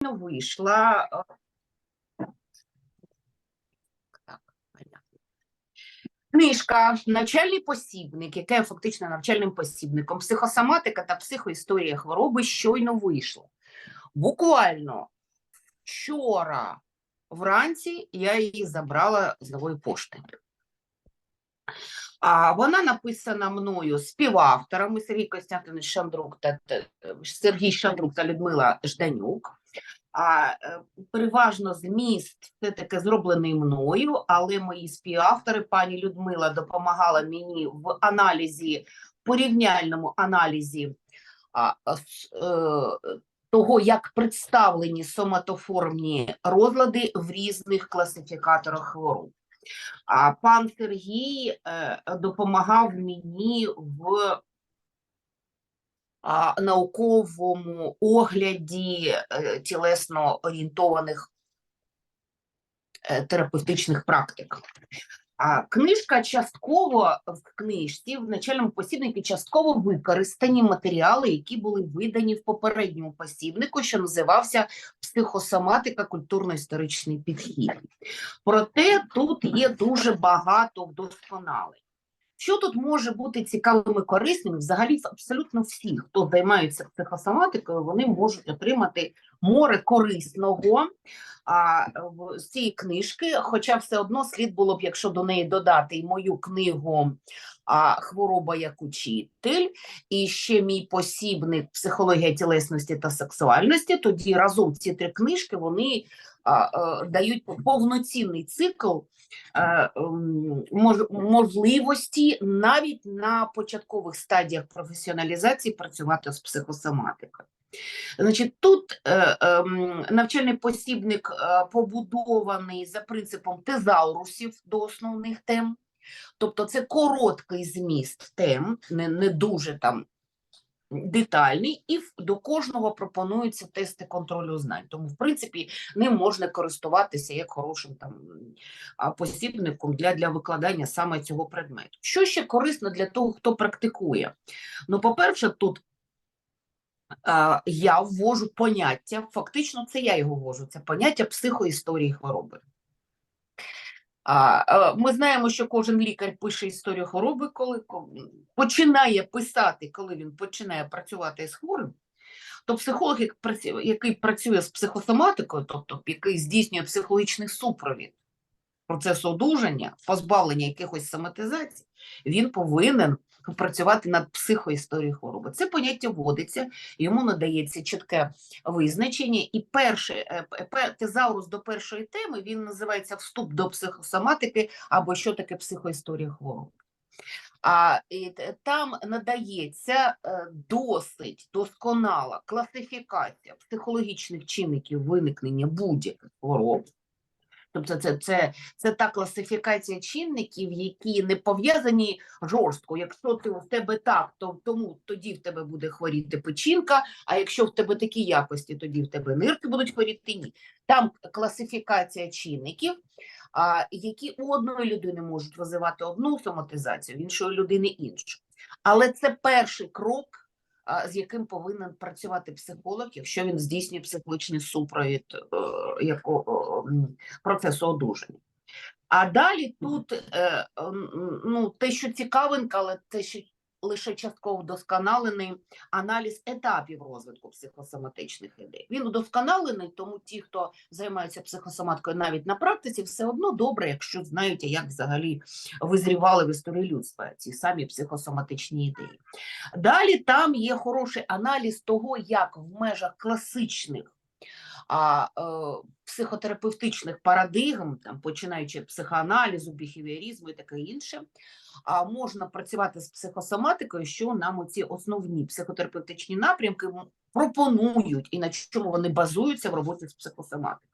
вийшла. е, Так. Книжка Навчальний посібник, яка є фактично навчальним посібником, психосоматика та психоісторія хвороби щойно вийшла. Буквально вчора вранці я її забрала з нової пошти. А вона написана мною співавторами Сергій Костянтинович Шандрук та, та Сергій Шандрук та Людмила Жданюк. А е, переважно зміст все таки зроблений мною, але мої співавтори, пані Людмила, допомагала мені в аналізі, порівняльному аналізі а, е, того, як представлені соматоформні розлади в різних класифікаторах хвороб. А пан Сергій е, допомагав мені в науковому огляді е, тілесно орієнтованих е, терапевтичних практик. А книжка частково в книжці, в начальному посібнику частково використані матеріали, які були видані в попередньому посібнику, що називався Психосоматика, культурно-історичний підхід. Проте тут є дуже багато вдосконалень. Що тут може бути цікавим і корисним? Взагалі, абсолютно всі, хто займається психосоматикою, вони можуть отримати море корисного а, з цієї книжки. Хоча все одно слід було б, якщо до неї додати і мою книгу а, Хвороба як учитель, і ще мій посібник Психологія тілесності та сексуальності. Тоді разом ці три книжки вони дають повноцінний цикл е, м, мож- можливості навіть на початкових стадіях професіоналізації працювати з психосоматикою. Значить, тут е, ем, навчальний посібник е, побудований за принципом тезаурусів до основних тем, тобто це короткий зміст тем, не, не дуже там детальний, і до кожного пропонуються тести контролю знань. Тому, в принципі, ним можна користуватися як хорошим там посібником для, для викладання саме цього предмету. Що ще корисно для того, хто практикує? Ну, по-перше, тут я ввожу поняття, фактично це я його ввожу, це поняття психоісторії хвороби. Е, Ми знаємо, що кожен лікар пише історію хвороби, коли ко- починає писати, коли він починає працювати з хворим, то психолог, який працює з психосоматикою, тобто який здійснює психологічний супровід процесу одужання, позбавлення якихось соматизацій, він повинен працювати над психоісторією хвороби. Це поняття вводиться, йому надається чітке визначення. І перший е, тезаурус до першої теми він називається Вступ до психосоматики або що таке психоісторія хвороби. А і там надається е, досить досконала класифікація психологічних чинників виникнення будь-яких хвороб. Тобто це, це, це та класифікація чинників, які не пов'язані жорстко. Якщо ти в тебе так, то тому тоді в тебе буде хворіти печінка, а якщо в тебе такі якості, тоді в тебе нирки будуть хворіти. Ні. Там класифікація чинників, а, які у одної людини можуть розвивати одну соматизацію, в іншої людини іншу. Але це перший крок, з яким повинен працювати психолог, якщо він здійснює психологічний супровід е, якого, процесу одужання. А далі тут е, ну, те, що цікавинка, але те, що лише частково вдосконалений аналіз етапів розвитку психосоматичних ідей. Він удосконалений, тому ті, хто займаються психосоматкою навіть на практиці, все одно добре, якщо знають, як взагалі визрівали в історії людства ці самі психосоматичні ідеї. Далі там є хороший аналіз того, як в межах класичних а, е, психотерапевтичних парадигм, там, починаючи від психоаналізу, біхевіорізму і таке інше, а, можна працювати з психосоматикою, що нам оці основні психотерапевтичні напрямки пропонують і на чому вони базуються в роботі з психосоматикою.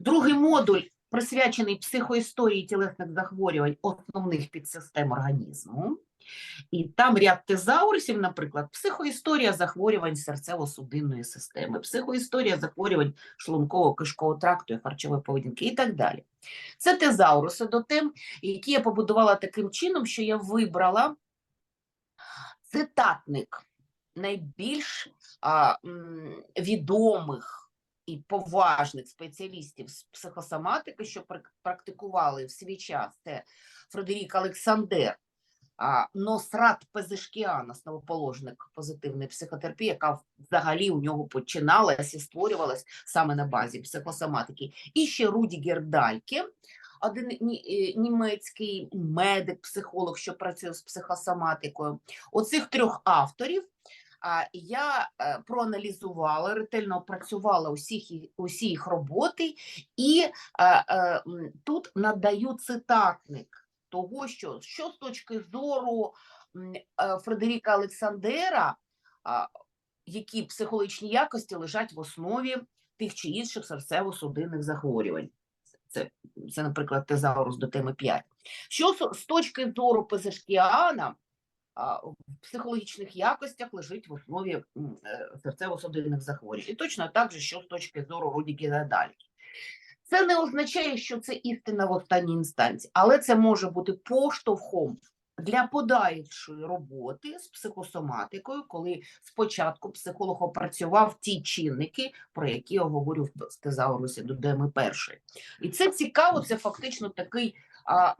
Другий модуль присвячений психоісторії тілесних захворювань основних підсистем організму. І там ряд тезаурусів, наприклад, психоісторія захворювань серцево-судинної системи, психоісторія захворювань шлунково-кишкового тракту і харчової поведінки і так далі. Це тезауруси до тем, які я побудувала таким чином, що я вибрала цитатник найбільш а, м, відомих і поважних спеціалістів з психосоматики, що практикували в свій час, це Фредерік Олександр, Носрат Пезешкіан, основоположник позитивної психотерапії, яка взагалі у нього починалася і створювалась саме на базі психосоматики. І ще Рудігер Дальке, один е, німецький медик, психолог, що працює з психосоматикою. Оцих трьох авторів я е, проаналізувала, ретельно опрацювала усіх, усі їх роботи, і е, е, тут надаю цитатник того, що, що з точки зору Фредеріка Олександера, які психологічні якості лежать в основі тих чи інших серцево-судинних захворювань. Це, це, наприклад, тезаурус до теми 5. Що з, точки зору Пезешкіана, в психологічних якостях лежить в основі е, серцево-судинних захворювань. І точно так же, що з точки зору Рудіки далі. Це не означає, що це істина в останній інстанції, але це може бути поштовхом для подальшої роботи з психосоматикою, коли спочатку психолог опрацював ті чинники, про які я говорю в тезаурусі до деми першої. І це цікаво, це фактично такий, а,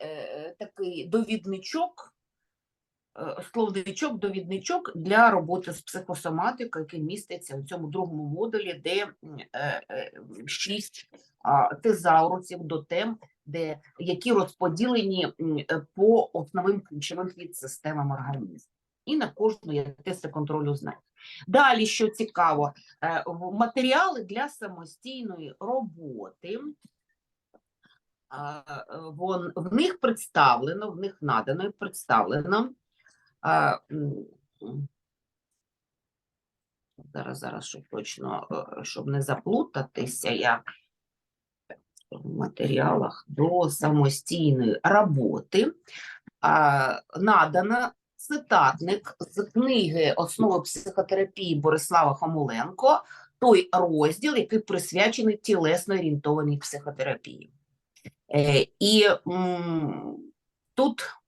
е, такий довідничок, словничок, довідничок для роботи з психосоматикою, який міститься у цьому другому модулі, де е, е, шість тезаурусів до тем, де, які розподілені е, по основним ключовим підсистемам організму. І на кожну я тести контролю знаю. Далі, що цікаво, е, матеріали для самостійної роботи. е, в них представлено, в них надано і представлено. А, Зараз, зараз, щоб точно, е, щоб не заплутатися, я в матеріалах до самостійної роботи а, надано цитатник з книги Основи психотерапії Борислава Хомуленко, той розділ, який присвячений тілесно орієнтованій психотерапії. Е, і м, тут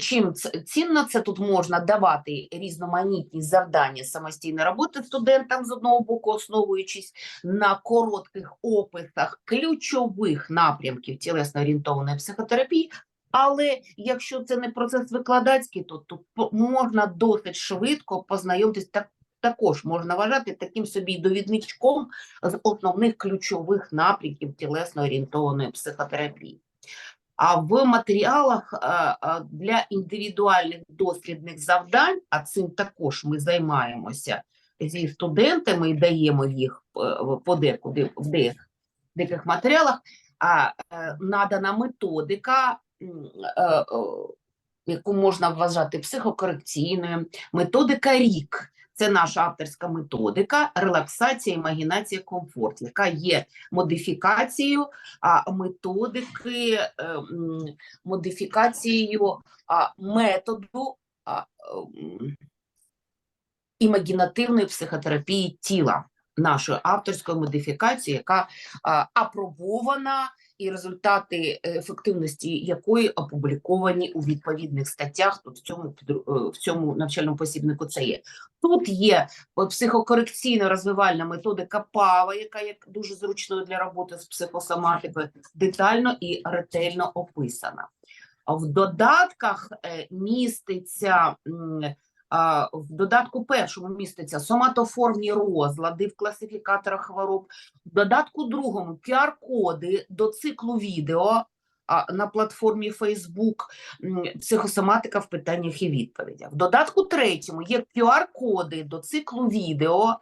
чим цінно це тут можна давати різноманітні завдання самостійної роботи студентам з одного боку, основуючись на коротких описах ключових напрямків тілесно орієнтованої психотерапії. Але якщо це не процес викладацький, то тут можна досить швидко познайомитись так. Також можна вважати таким собі довідничком з основних ключових напрямків тілесно орієнтованої психотерапії. А в матеріалах для індивідуальних дослідних завдань, а цим також ми займаємося зі студентами і даємо їх е, подекуди в деяких, матеріалах, а е, надана методика, е, яку можна вважати психокорекційною, методика РІК. Це наша авторська методика релаксація, імагінація, комфорт, яка є модифікацією а, методики, е, модифікацією а, методу а, м, імагінативної психотерапії тіла, нашої авторської модифікації, яка апробована, і результати ефективності якої опубліковані у відповідних статтях. Тут в цьому е, в цьому навчальному посібнику це є. Тут є е, психокорекційно-розвивальна методика ПАВА, яка є дуже зручною для роботи з психосоматикою, детально і ретельно описана. В додатках е, міститься в додатку першому міститься соматоформні розлади в класифікаторах хвороб, в додатку другому QR-коди до циклу відео на платформі Facebook психосоматика в питаннях і відповідях. В додатку третьому є QR-коди до циклу відео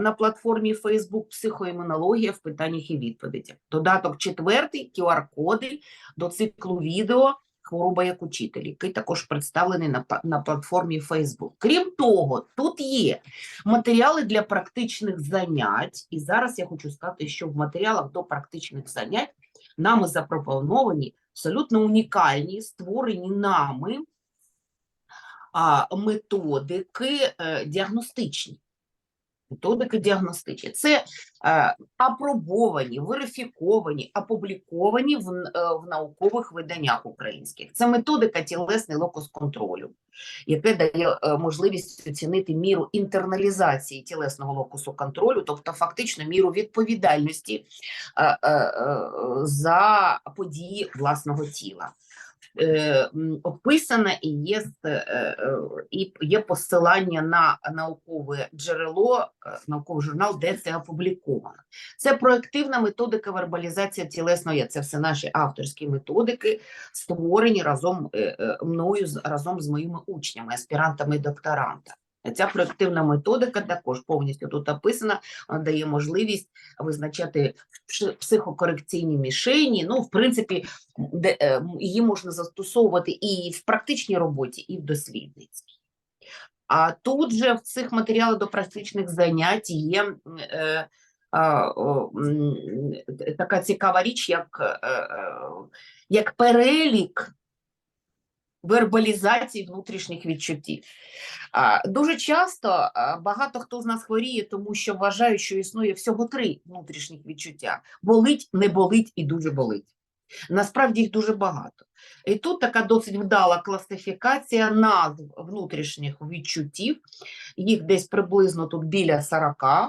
на платформі Facebook психоімунологія в питаннях і відповідях. Додаток четвертий QR-коди до циклу відео хвороба як учитель, який також представлений на, на платформі Facebook. Крім того, тут є матеріали для практичних занять, і зараз я хочу сказати, що в матеріалах до практичних занять нами запропоновані абсолютно унікальні, створені нами методики е, діагностичні. Методики діагностичні. Це е, апробовані, верифіковані, опубліковані в, е, в наукових виданнях українських. Це методика тілесний локус контролю, яке дає е, можливість оцінити міру інтерналізації тілесного локусу контролю, тобто фактично міру відповідальності е, е, е, за події власного тіла. Е, м, описане і є, е, е, і є посилання на наукове джерело, науковий журнал, де це опубліковано. Це проективна методика вербалізації тілесного я. Це все наші авторські методики, створені разом мною разом з моїми учнями, аспірантами і докторантами. Ця проективна методика також повністю тут описана, вона дає можливість визначати психокорекційні мішені. Ну, в принципі, е, її можна застосовувати і в практичній роботі, і в дослідницькій. А тут же в цих матеріалах до практичних занять є е, м, т- така цікава річ, як, е, е, як перелік вербалізації внутрішніх відчуттів. Дуже часто багато хто з нас хворіє, тому що вважають, що існує всього три внутрішніх відчуття: болить, не болить і дуже болить. Насправді їх дуже багато. І тут така досить вдала класифікація назв внутрішніх відчуттів, їх десь приблизно тут біля 40, е, е,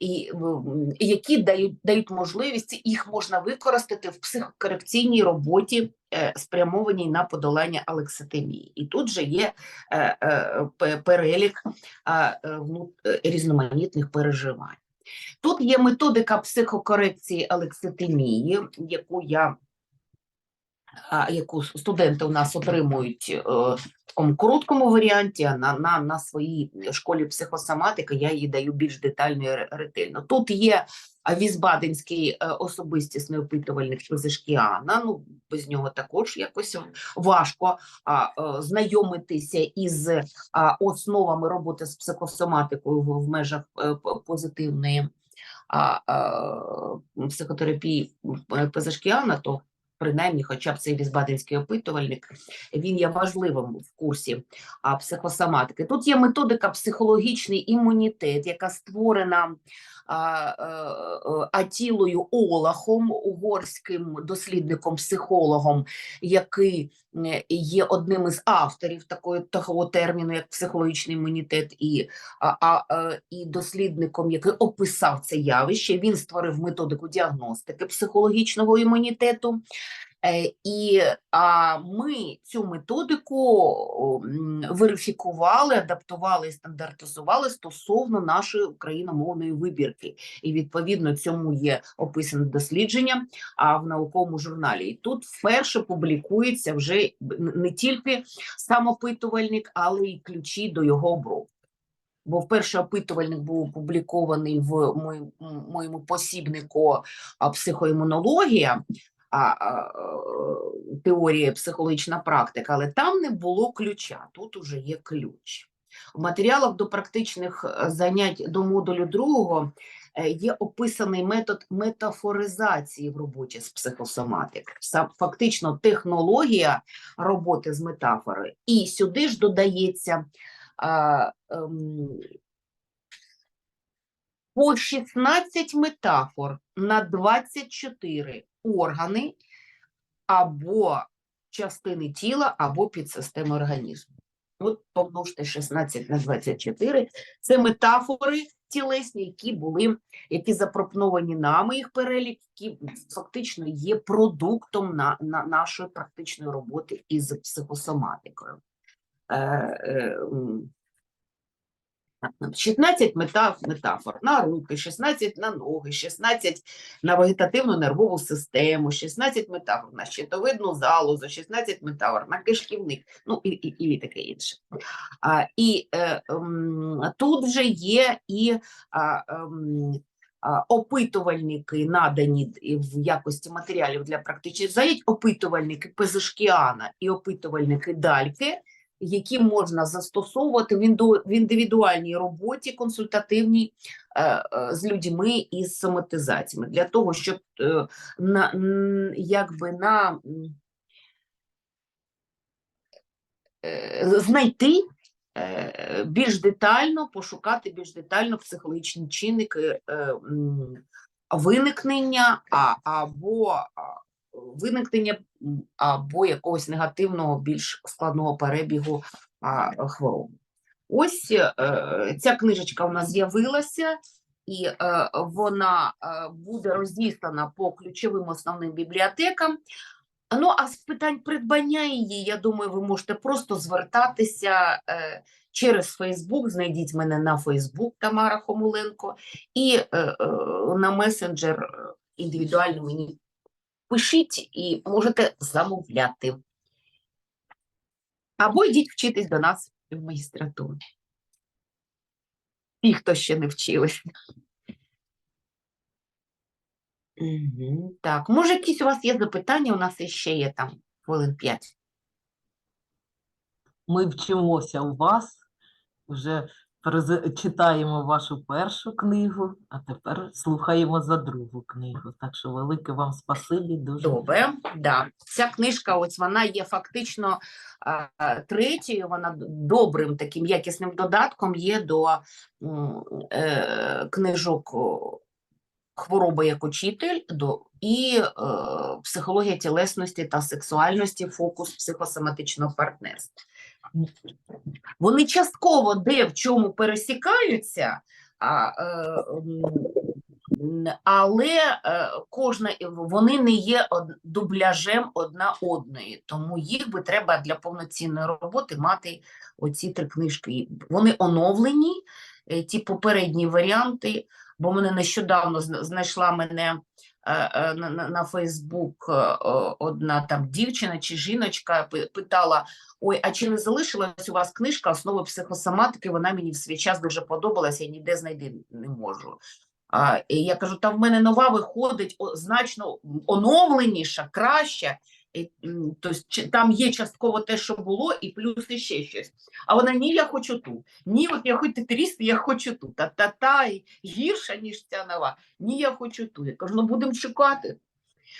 і, м, які дають, дають можливість, їх можна використати в психокорекційній роботі, е, спрямованій на подолання алекситимії. І тут же є е, е, пе- перелік е, е, різноманітних переживань. Тут є методика психокорекції алекситимії, яку я яку студенти у нас отримують е, в такому короткому варіанті, а на, на, на своїй школі психосоматики я її даю більш детально і ретельно. Тут є а, Візбаденський е, особистісний опитувальник Пизишкіана, ну, без нього також якось важко а, е, знайомитися із основами роботи з психосоматикою в, межах позитивної а, а, психотерапії Пизишкіана, то принаймні, хоча б цей візбаденський опитувальник, він є важливим в курсі психосоматики. Тут є методика психологічний імунітет, яка створена е, е, Атілою Олахом, угорським дослідником-психологом, який є одним із авторів такої, такого терміну, як психологічний імунітет, і, а, а, е, і дослідником, який описав це явище. Він створив методику діагностики психологічного імунітету. І ми цю методику верифікували, адаптували і стандартизували стосовно нашої україномовної вибірки. І відповідно цьому є описане дослідження в науковому журналі. І тут вперше публікується вже не тільки сам опитувальник, але й ключі до його обробки. Бо вперше опитувальник був опублікований в моєму, посібнику психоімунологія, а, е, психологічна практика, але там не було ключа. Тут уже є ключ. В матеріалах до практичних е, занять до модулю другого е, є описаний метод метафоризації в роботі з психосоматики. Сам фактично технологія роботи з метафорою. І сюди ж додається а, ем, по 16 метафор на 24 органи або частини тіла, або підсистеми організму. От помножте 16 на 24. Це метафори тілесні, які були, які запропоновані нами їх перелік, які фактично є продуктом на, на нашої практичної роботи із психосоматикою. Е, е, 16 метаф, метафор на руки, 16 на ноги, 16 на вегетативну нервову систему, 16 метафор на щитовидну залозу, 16 метафор на кишківник, ну і, і, і таке інше. А, і е, м, тут вже є і а, а, опитувальники, надані в якості матеріалів для практичних занять, опитувальники Пезишкіана і опитувальники Дальки, які можна застосовувати в індивідуальній роботі консультативній е, е, з людьми із соматизаціями, для того, щоб е, на, якби на знайти більш детально пошукати більш детально психологічні чинники виникнення або виникнення або якогось негативного, більш складного перебігу хвороби. Ось е, ця книжечка у нас з'явилася, і е, вона е, буде розіслана по ключовим основним бібліотекам. Ну, а з питань придбання її, я думаю, ви можете просто звертатися е, через Фейсбук. Знайдіть мене на Фейсбук Тамара Хомуленко, і е, е, на месенджер індивідуально мені пишіть і можете замовляти. Або йдіть вчитись до нас в магістратуру. Ті, хто ще не вчились. Так, може, якісь у вас є запитання? У нас іще є там хвилин 5. Ми вчимося у вас, вже читаємо вашу першу книгу, а тепер слухаємо за другу книгу. Так що велике вам спасибі, дуже Добре, да. Ця книжка, ось вона є фактично третьою, вона добрим таким якісним додатком є до е, книжок о, Хвороба як учитель до, і е, психологія тілесності та сексуальності, фокус психосоматичного партнерства. Вони частково де в чому пересікаються, а, е, але е, кожна вони не є дубляжем одна одної, тому їх би треба для повноцінної роботи мати оці три книжки. Вони оновлені, е, ті попередні варіанти, бо мене нещодавно знайшла мене на, на, на Фейсбук е, е, одна там дівчина чи жіночка питала: Ой, а чи не залишилась у вас книжка основи психосоматики? Вона мені в свій час дуже подобалася, я ніде знайти не можу. А, і я кажу, та в мене нова виходить значно оновленіша, краща. Тобто, там є частково те, що було, і плюс іще щось. А вона ні, я хочу ту. Ні, от я хоч тетеріст, я хочу ту. Та та та гірша, ніж ця нова. Ні, я хочу ту. Я кажу, ну будемо шукати.